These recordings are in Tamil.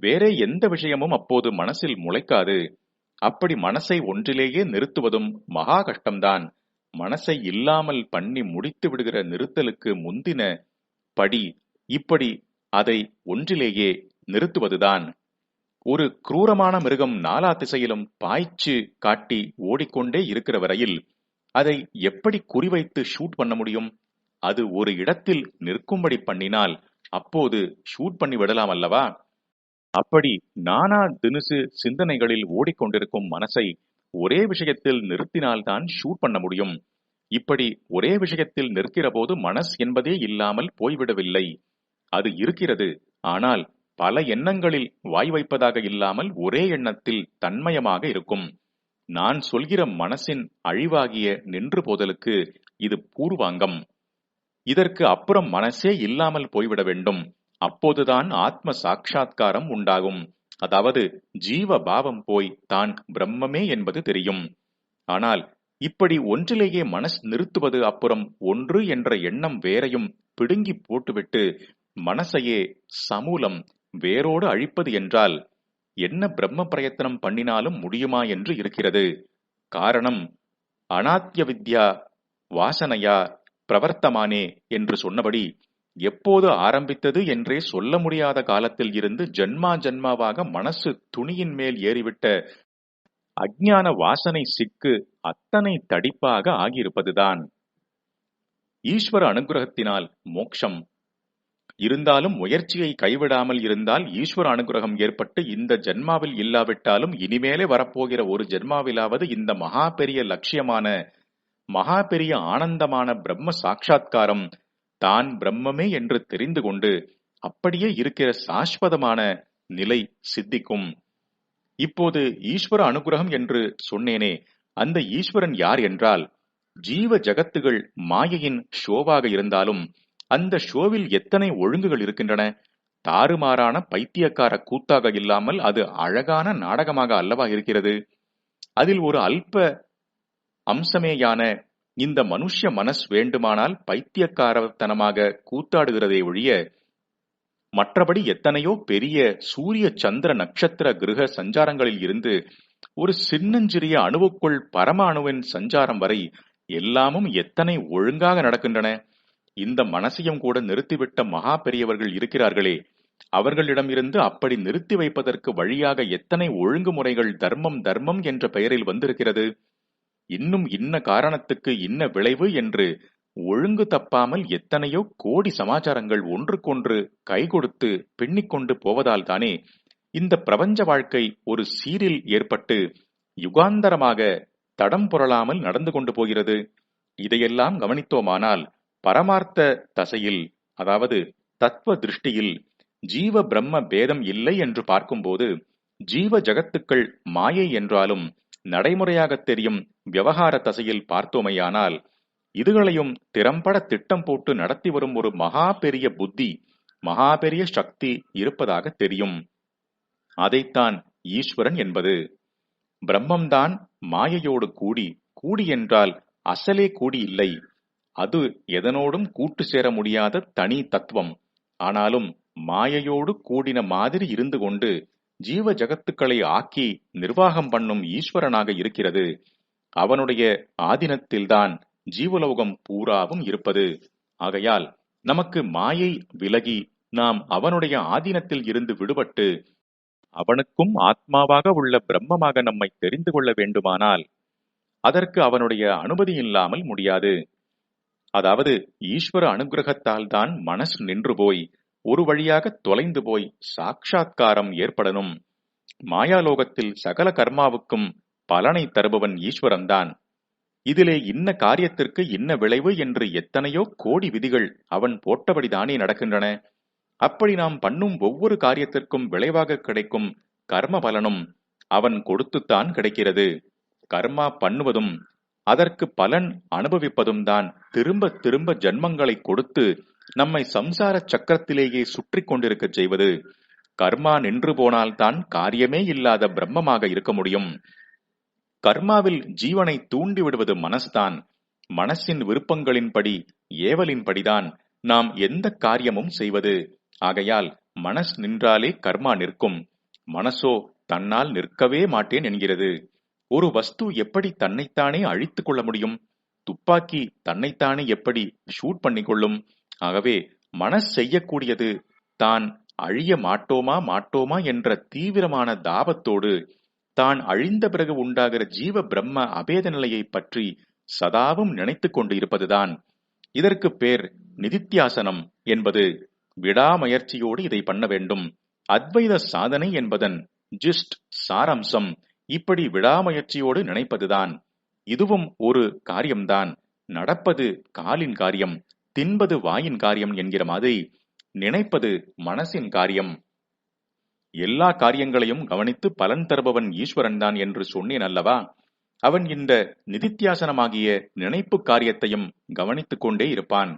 வேறே எந்த விஷயமும் அப்போது மனசில் முளைக்காது. அப்படி மனசை ஒன்றிலேயே நிறுத்துவதும் மகா கஷ்டம்தான். மனசை இல்லாமல் பண்ணி முடித்து விடுகிற நிறுத்தலுக்கு முந்தின படி இப்படி அதை ஒன்றிலேயே நிறுத்துவதுதான். ஒரு குரூரமான மிருகம் நாலா திசையிலும் பாய்ச்சு காட்டி ஓடிக்கொண்டே இருக்கிற வரையில் அதை எப்படி குறிவைத்து ஷூட் பண்ண முடியும்? அது ஒரு இடத்தில் நிற்கும்படி பண்ணினால் அப்போது ஷூட் பண்ணி விடலாம் அல்லவா? அப்படி நானா தினுசு சிந்தனைகளில் ஓடிக்கொண்டிருக்கும் மனசை ஒரே விஷயத்தில் நிறுத்தினால்தான் ஷூட் பண்ண முடியும். இப்படி ஒரே விஷயத்தில் நிற்கிற போது மனஸ் என்பதே இல்லாமல் போய்விடவில்லை. அது இருக்கிறது. ஆனால் பல எண்ணங்களில் வாய் வைப்பதாக இல்லாமல் ஒரே எண்ணத்தில் தன்மயமாக இருக்கும். நான் சொல்கிற மனசின் அழிவாகிய நின்று போதலுக்கு இது பூர்வாங்கம். இதற்கு அப்புறம் மனசே இல்லாமல் போய்விட வேண்டும். அப்போதுதான் ஆத்ம சாட்சா்காரம் உண்டாகும். அதாவது ஜீவ பாவம் போய் தான் பிரம்மமே என்பது தெரியும். ஆனால் இப்படி ஒன்றிலேயே மனஸ் நிறுத்துவது அப்புறம் ஒன்று என்ற எண்ணம் வேறையும் பிடுங்கி போட்டுவிட்டு மனசையே சமூலம் வேரோடு அழிப்பது என்றால் என்ன பிரம்ம பிரயத்தனம் பண்ணினாலும் முடியுமா என்று இருக்கிறது. காரணம் அனாத்திய வித்யா வாசனையா பிரவர்த்தமானே என்று சொன்னபடி எப்போது ஆரம்பித்தது என்றே சொல்ல முடியாத காலத்தில் இருந்து ஜன்மா ஜன்மாவாக மனசு துணியின் மேல் ஏறிவிட்ட அஜ்ஞான வாசனை சிக்கு அத்தனை தடிப்பாக ஆகியிருப்பதுதான். ஈஸ்வர அனுகிரகத்தினால் மோக்ஷம். இருந்தாலும் முயற்சியை கைவிடாமல் இருந்தால் ஈஸ்வர அனுகிரகம் ஏற்பட்டு இந்த ஜென்மாவில் இல்லாவிட்டாலும் இனிமேலே வரப்போகிற ஒரு ஜென்மாவிலாவது இந்த மகா பெரிய லட்சியமான மகா பெரிய ஆனந்தமான பிரம்ம சாட்சா்காரம் தான் பிரம்மமே என்று தெரிந்து கொண்டு அப்படியே இருக்கிற சாஸ்வதமான நிலை சித்திக்கும். இப்போது ஈஸ்வர அனுகிரகம் என்று சொன்னேனே அந்த ஈஸ்வரன் யார் என்றால் ஜீவ ஜகத்துகள் மாயையின் ஷோவாக இருந்தாலும் அந்த ஷோவில் எத்தனை ஒழுங்குகள் இருக்கின்றன? தாறுமாறான பைத்தியக்கார கூத்தாக இல்லாமல் அது அழகான நாடகமாக அல்லவா இருக்கிறது? அதில் ஒரு அல்ப அம்சமேயான இந்த மனுஷ மனஸ் வேண்டுமானால் பைத்தியக்காரத்தனமாக கூத்தாடுகிறதே ஒழிய மற்றபடி எத்தனையோ பெரிய சூரிய சந்திர நட்சத்திர கிரக சஞ்சாரங்களில் இருந்து ஒரு சின்னஞ்சிறிய அணுவுக்குள் பரம அணுவின் சஞ்சாரம் வரை எல்லாமும் எத்தனை ஒழுங்காக நடக்கின்றன? இந்த மனசையும் கூட நிறுத்திவிட்ட மகா பெரியவர்கள் இருக்கிறார்களே அவர்களிடமிருந்து அப்படி நிறுத்தி வைப்பதற்கு வழியாக எத்தனை ஒழுங்குமுறைகள் தர்மம் தர்மம் என்ற பெயரில் வந்திருக்கிறது? இன்னும் இன்ன காரணத்துக்கு இன்ன விளைவு என்று ஒழுங்கு தப்பாமல் எத்தனையோ கோடி சமாச்சாரங்கள் ஒன்றுக்கொன்று கை கொடுத்து பின்னிக்கொண்டு போவதால் தானே இந்த பிரபஞ்ச வாழ்க்கை ஒரு சீரில் ஏற்பட்டு யுகாந்தரமாக தடம் புரளாமல் நடந்து கொண்டு போகிறது. இதையெல்லாம் கவனித்தோமானால் பரமார்த்த தசையில் அதாவது தத்துவ திருஷ்டியில் ஜீவ பிரம்ம பேதம் இல்லை என்று பார்க்கும்போது ஜீவ ஜகத்துக்கள் மாயை என்றாலும் நடைமுறையாக தெரியும் விவகார தசையில் பார்த்தோமையானால் இதுகளையும் திறம்பட திட்டம் போட்டு நடத்தி வரும் ஒரு மகா பெரிய புத்தி மகா பெரிய சக்தி இருப்பதாக தெரியும். அதைத்தான் ஈஸ்வரன் என்பது. பிரம்மம்தான் மாயையோடு கூடி கூடி என்றால் அசலே கூடி இல்லை. அது எதனோடும் கூட்டு சேர முடியாத தனி தத்துவம். ஆனாலும் மாயையோடு கூடின மாதிரி இருந்து கொண்டு ஜீவ ஜகத்துக்களை ஆக்கி நிர்வாகம் பண்ணும் ஈஸ்வரனாக இருக்கிறது. அவனுடைய ஆதீனத்தில்தான் ஜீவலோகம் பூராவும் இருப்பது. ஆகையால் நமக்கு மாயை விலகி நாம் அவனுடைய ஆதீனத்தில் இருந்து விடுபட்டு அவனுக்கும் ஆத்மாவாக உள்ள பிரம்மமாக நம்மை தெரிந்து கொள்ள வேண்டுமானால் அதற்கு அவனுடைய அனுமதி இல்லாமல் முடியாது. அதாவது ஈஸ்வர அனுகிரகத்தால் தான் மனசு நின்று போய் ஒரு வழியாக தொலைந்து போய் சாட்சா்காரம் ஏற்படணும். மாயாலோகத்தில் சகல கர்மாவுக்கும் பலனை தருபவன் ஈஸ்வரன்தான். இதிலே இன்ன காரியத்திற்கு இன்ன விளைவு என்று எத்தனையோ கோடி விதிகள் அவன் போட்டபடிதானே நடக்கின்றன. அப்படி நாம் பண்ணும் ஒவ்வொரு காரியத்திற்கும் விளைவாக கிடைக்கும் கர்ம பலனும் அவன் கொடுத்துத்தான் கிடைக்கிறது. கர்மா பண்ணுவதும் அதற்கு பலன் அனுபவிப்பதும் தான் திரும்ப திரும்ப ஜன்மங்களை கொடுத்து நம்மை சம்சார சக்கரத்திலேயே சுற்றி கொண்டிருக்க செய்வது. கர்மா நின்று போனால்தான் காரியமே இல்லாத பிரம்மமாக இருக்க முடியும். கர்மாவில் ஜீவனை தூண்டி விடுவது மனஸ்தான் மனசின் விருப்பங்களின்படி ஏவலின்படிதான் நாம் எந்த காரியமும் செய்வது. ஆகையால் மனஸ் நின்றாலே கர்மா நிற்கும். மனசோ தன்னால் நிற்கவே மாட்டேன் என்கிறது. ஒரு வஸ்து எப்படி தன்னைத்தானே அழித்துக் கொள்ள முடியும்? துப்பாக்கி தன்னைத்தானே எப்படி ஷூட் பண்ணிக்கொள்ளும் ஆகவே மனஸ் செய்யக்கூடியது தான் அழிய மாட்டோமா மாட்டோமா என்ற தீவிரமான தாபத்தோடு தான் அழிந்த பிறகு உண்டாகிற ஜீவ பிரம்ம அபேத நிலையை பற்றி சதாவும் நினைத்துக் கொண்டு இருப்பதுதான் இதற்கு பேர் நிதித்தியாசனம் என்பது. விடாமுயற்சியோடு இதை பண்ண வேண்டும். அத்வைத சாதனை என்பதன் ஜிஸ்ட் சாரம்சம். இப்படி விடாமுயற்சியோடு நினைப்பதுதான். இதுவும் ஒரு காரியம்தான். நடப்பது காலின் காரியம். தின்பது வாயின் காரியம் என்கிற மாதிரி நினைப்பது மனசின் காரியம். எல்லா காரியங்களையும் கவனித்து பலன் தருபவன் ஈஸ்வரன் தான் என்று சொன்னேன் அல்லவா? அவன் இந்த நிதித்தியாசனமாகிய நினைப்பு காரியத்தையும் கவனித்துக் கொண்டே இருப்பான்.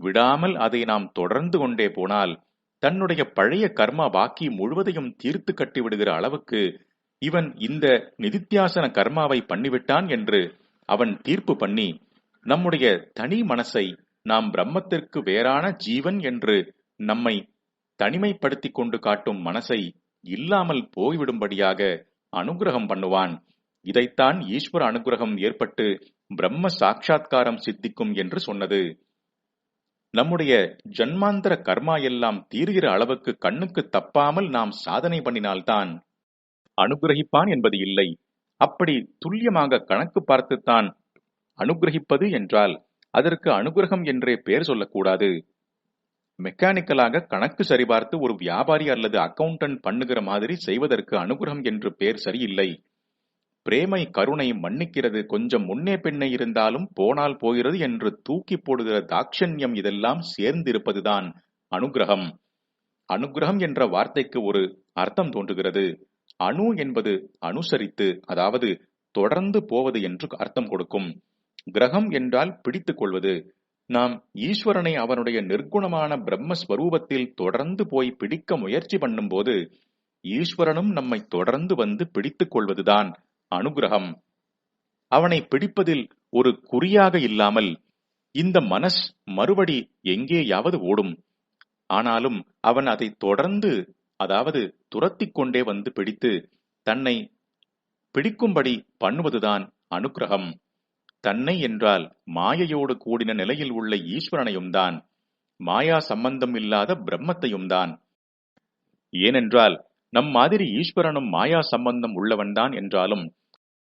விடாமல் அதை நாம் தொடர்ந்து கொண்டே போனால் தன்னுடைய பழைய கர்மா பாக்கி முழுவதையும் தீர்த்து கட்டிவிடுகிற அளவுக்கு இவன் இந்த நிதித்தியாசன கர்மாவை பண்ணிவிட்டான் என்று அவன் தீர்ப்பு பண்ணி நம்முடைய தனி மனசை நாம் பிரம்மத்திற்கு வேறான ஜீவன் என்று நம்மை தனிமைப்படுத்திக் கொண்டு காட்டும் மனசை இல்லாமல் போய்விடும்படியாக அனுகிரகம் பண்ணுவான். இதைத்தான் ஈஸ்வர அனுகிரகம் ஏற்பட்டு பிரம்ம சாட்சா்காரம் சித்திக்கும் என்று சொன்னது. நம்முடைய ஜன்மாந்தர கர்மா எல்லாம் தீர்கிற அளவுக்கு கண்ணுக்கு தப்பாமல் நாம் சாதனை பண்ணினால்தான் அனுகிரகிப்பான் என்பது இல்லை. அப்படி துல்லியமாக கணக்கு பார்த்துத்தான் அனுகிரகிப்பது என்றால் அதற்கு அனுகிரகம் என்றே பெயர் சொல்லக்கூடாது. மெக்கானிக்கலாக கணக்கு சரிபார்த்து ஒரு வியாபாரி அல்லது அக்கவுண்டன்ட் பண்ணுகிற மாதிரி செய்வதற்கு அனுகிரகம் என்று பெயர் சரியில்லை. பிரேமை கருணை மன்னிக்கிறது. கொஞ்சம் முன்னே பின்னே இருந்தாலும் போனால் போகிறது என்று தூக்கி போடுகிற தாட்சண்யம் இதெல்லாம் சேர்ந்திருப்பதுதான் அனுகிரகம். அனுகிரகம் என்ற வார்த்தைக்கு ஒரு அர்த்தம் தோன்றுகிறது. அணு என்பது அனுசரித்து அதாவது தொடர்ந்து போவது என்று அர்த்தம் கொடுக்கும். கிரகம் என்றால் பிடித்துக் கொள்வது நாம் ஈஸ்வரனை அவனுடைய நிர்குணமான பிரம்மஸ்வரூபத்தில் தொடர்ந்து போய் பிடிக்க முயற்சி பண்ணும்போது ஈஸ்வரனும் நம்மை தொடர்ந்து வந்து பிடித்துக் கொள்வதுதான் அனுகிரகம். அவனை பிடிப்பதில் ஒரு குறியாக இல்லாமல் இந்த மனஸ் மறுபடி எங்கேயாவது ஓடும். ஆனாலும் அவன் அதை தொடர்ந்து அதாவது துரத்திக் கொண்டே வந்து பிடித்து தன்னை பிடிக்கும்படி பண்ணுவதுதான் அனுக்கிரகம் தன்னை என்றால் மாயையோடு கூடின நிலையில் உள்ள ஈஸ்வரனையும் தான் மாயா சம்பந்தம் இல்லாத பிரம்மத்தையும் தான். ஏனென்றால் நம் மாதிரி ஈஸ்வரனும் மாயா சம்பந்தம் உள்ளவன்தான் என்றாலும்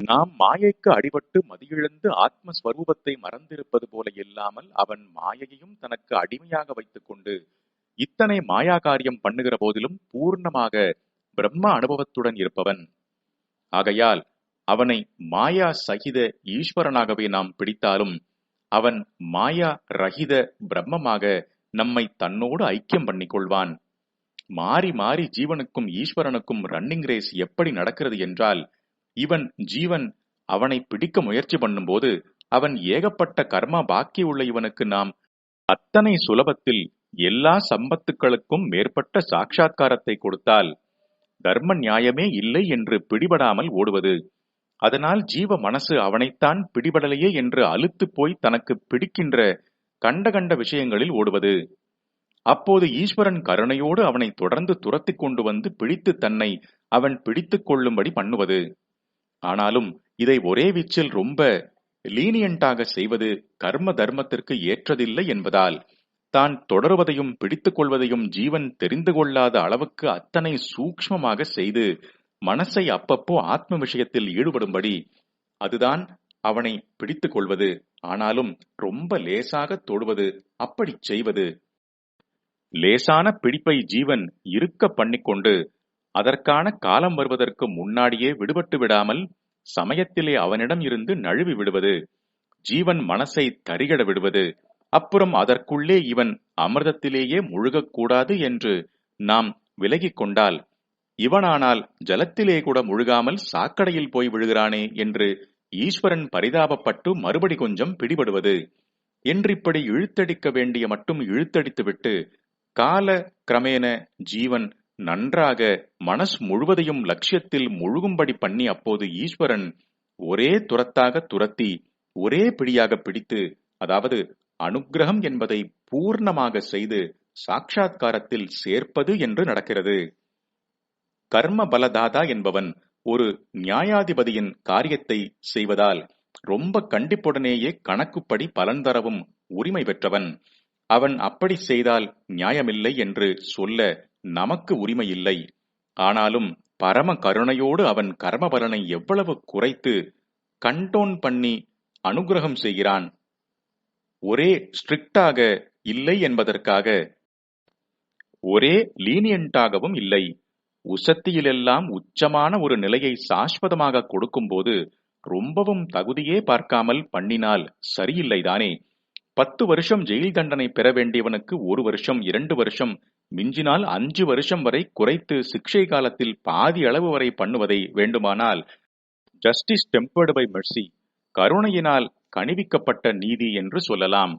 நாம் மாயைக்கு அடிபட்டு மதியிழந்து ஆத்மஸ்வரூபத்தை மறந்திருப்பது போல இல்லாமல் அவன் மாயையையும் தனக்கு அடிமையாக வைத்துக் கொண்டு இத்தனை மாயா காரியம் பண்ணுகிற போதிலும் பூர்ணமாக பிரம்ம அனுபவத்துடன் இருப்பவன். ஆகையால் அவனை மாயா சகித ஈஸ்வரனாகவே நாம் பிடித்தாலும் அவன் மாயா ரகித பிரம்மமாக நம்மை தன்னோடு ஐக்கியம் பண்ணிக் கொள்வான் மாறி மாறி ஜீவனுக்கும் ஈஸ்வரனுக்கும் ரன்னிங் ரேஸ் எப்படி நடக்கிறது என்றால் இவன் ஜீவன் அவனை பிடிக்க முயற்சி பண்ணும்போது அவன் ஏகப்பட்ட கர்மா பாக்கி உள்ள இவனுக்கு நாம் அத்தனை சுலபத்தில் எல்லா சம்பத்துக்களுக்கும் மேற்பட்ட சாட்சா்காரத்தை கொடுத்தால் தர்ம நியாயமே இல்லை என்று பிடிபடாமல் ஓடுவது அதனால் ஜீவ மனசு அவனைத்தான் பிடிபடலையே என்று அழுத்து போய் தனக்கு பிடிக்கின்ற கண்ட கண்ட விஷயங்களில் ஓடுவது. அப்போது ஈஸ்வரன் கருணையோடு அவனை தொடர்ந்து துரத்தி கொண்டு வந்து பிடித்து தன்னை அவன் பிடித்துக் கொள்ளும்படி பண்ணுவது. ஆனாலும் இதை ஒரே வீச்சில் ரொம்ப லீனியண்டாக செய்வது கர்ம தர்மத்திற்கு ஏற்றதில்லை என்பதால் தான் தொடருவதையும் பிடித்துக் கொள்வதையும் ஜீவன் தெரிந்து கொள்ளாத அளவுக்கு அத்தனை சூக்ஷ்மமாக செய்து மனசை அப்பப்போ ஆத்ம விஷயத்தில் ஈடுபடும்படி அதுதான் அவனை பிடித்துக் கொள்வது. ஆனாலும் ரொம்ப லேசாக தொடுவது அப்படி செய்வது. லேசான பிடிப்பை ஜீவன் இருக்க பண்ணிக்கொண்டு அதற்கான காலம் வருவதற்கு முன்னாடியே விடுபட்டு விடாமல் சமயத்திலே அவனிடம் இருந்து நழுவி விடுவது ஜீவன் மனசை தரிகட விடுவது அப்புறம் அதற்குள்ளே இவன் அமிர்தத்திலேயே முழுகக்கூடாது என்று நாம் விலகிக் கொண்டால் இவனானால் ஜலத்திலே கூட முழுகாமல் சாக்கடையில் போய் விழுகிறானே என்று ஈஸ்வரன் பரிதாபப்பட்டு மறுபடி கொஞ்சம் பிடிபடுவது. என்றிப்படி இழுத்தடிக்க வேண்டிய மட்டும் இழுத்தடித்துவிட்டு கால கிரமேண ஜீவன் நன்றாக மனஸ் முழுவதையும் லட்சியத்தில் முழுகும்படி பண்ணி அப்போது ஈஸ்வரன் ஒரே துரத்தாக துரத்தி ஒரே பிடியாக பிடித்து அதாவது அனுக்கிரகம் என்பதை பூர்ணமாக செய்து சாட்சாத்காரத்தில் சேர்ப்பது என்று நடக்கிறது. கர்ம பலதாதா என்பவன் ஒரு நியாயாதிபதியின் காரியத்தை செய்வதால் ரொம்ப கண்டிப்புடனேயே கணக்குப்படி பலன் தரவும் உரிமை பெற்றவன். அவன் அப்படி செய்தால் நியாயமில்லை என்று சொல்ல நமக்கு உரிமை இல்லை ஆனாலும் பரம கருணையோடு அவன் கர்ம பலனை எவ்வளவு குறைத்து கண்டோன் பண்ணி அனுகிரகம் செய்கிறான். ஒரே ஸ்ட்ரிக்டாக இல்லை என்பதற்காக ஒரே லீனியண்டாகவும் இல்லை. உசத்தியிலெல்லாம் உச்சமான ஒரு நிலையை சாஸ்வதமாக கொடுக்கும்போது ரொம்பவும் தகுதியே பார்க்காமல் பண்ணினால் சரியில்லைதானே பத்து வருஷம் ஜெயில் தண்டனை பெற வேண்டியவனுக்கு ஒரு வருஷம் இரண்டு வருஷம் மிஞ்சினால் அஞ்சு வருஷம் வரை குறைத்து சிக்ஷை காலத்தில் பாதி அளவு வரை பண்ணுவதை வேண்டுமானால் ஜஸ்டிஸ் டெம்பர்டு பை மெர்சி கருணையினால் கணிவிக்கப்பட்ட நீதி என்று சொல்லலாம்.